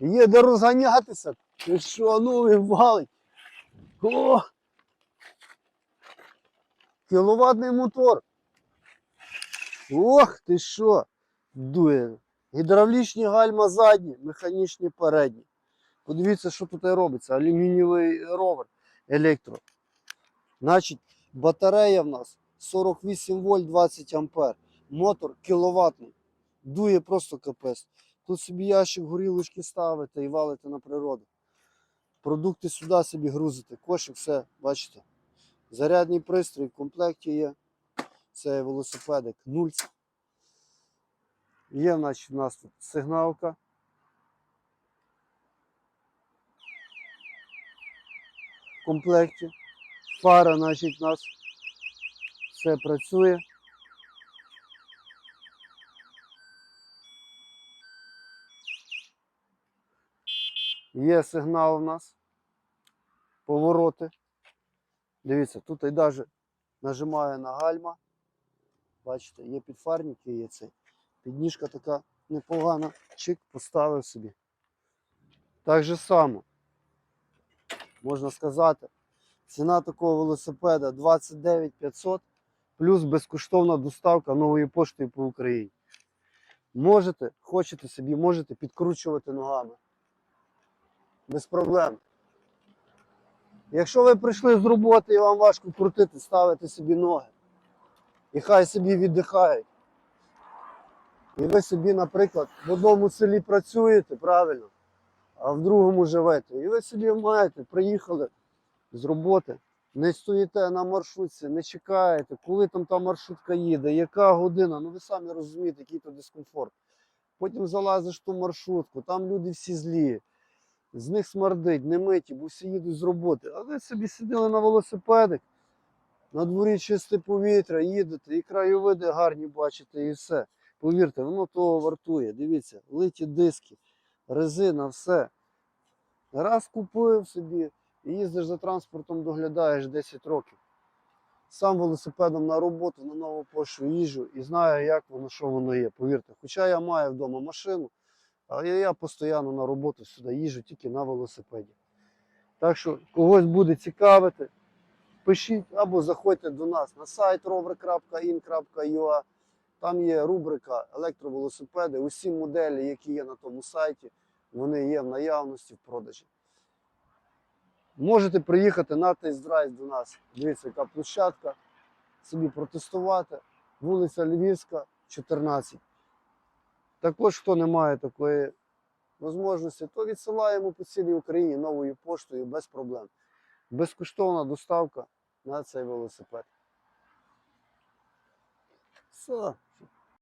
Є де розганятися. Ти що, ну валить. О! Кіловатний мотор. Ох, ти що? Дує. Гідравлічні гальма задні, механічні передні. Подивіться, що тут робиться. Алюмінієвий ровер електро. Значить, батарея в нас 48 вольт 20 ампер. Мотор кіловатний. Дує просто капець. Тут собі ящик горілочки ставите і валите на природу. Продукти сюди собі грузите. Кошик, все, бачите. Зарядний пристрій в комплекті є. Це велосипедик нульц. Є значить, у нас тут сигналка. В комплекті. Фара, значить, у нас все працює. Є сигнал у нас. Повороти. Дивіться, тут і навіть нажимаю на гальма. Бачите, є підфарники, є цей. Підніжка така непогана. Чик, поставив собі. Так же само. Можна сказати, ціна такого велосипеда 29 500 плюс безкоштовна доставка нової поштою по Україні. Можете, хочете собі, можете підкручувати ногами. Без проблем. Якщо ви прийшли з роботи і вам важко крутити, ставите собі ноги. І хай собі віддихають. І ви собі, наприклад, в одному селі працюєте, правильно, а в другому живете. І ви собі маєте, приїхали з роботи, не стоїте на маршрутці, не чекаєте, коли там та маршрутка їде, яка година, ну ви самі розумієте, який то дискомфорт. Потім залазиш в ту маршрутку, там люди всі злі, з них смердить, не миті, бо всі їдуть з роботи. А ви собі сиділи на велосипедик, на дворі чисте повітря, їдете, і краєвиди гарні бачите, і все. Повірте, воно того вартує. Дивіться, литі диски, резина, все. Раз купив собі і їздиш за транспортом, доглядаєш 10 років. Сам велосипедом на роботу, на нову пошту їжджу і знаю, як воно, що воно є. Повірте. Хоча я маю вдома машину, а я, постійно на роботу сюди їжджу тільки на велосипеді. Так що когось буде цікавити, пишіть або заходьте до нас на сайт rover.in.ua. Там є рубрика електровелосипеди. Усі моделі, які є на тому сайті, вони є в наявності в продажі. Можете приїхати на тест-драйв до нас. Дивіться, яка площадка. Собі протестувати. Вулиця Львівська, 14. Також, хто не має такої можливості, то відсилаємо по цілій Україні новою поштою без проблем. Безкоштовна доставка на цей велосипед. Все.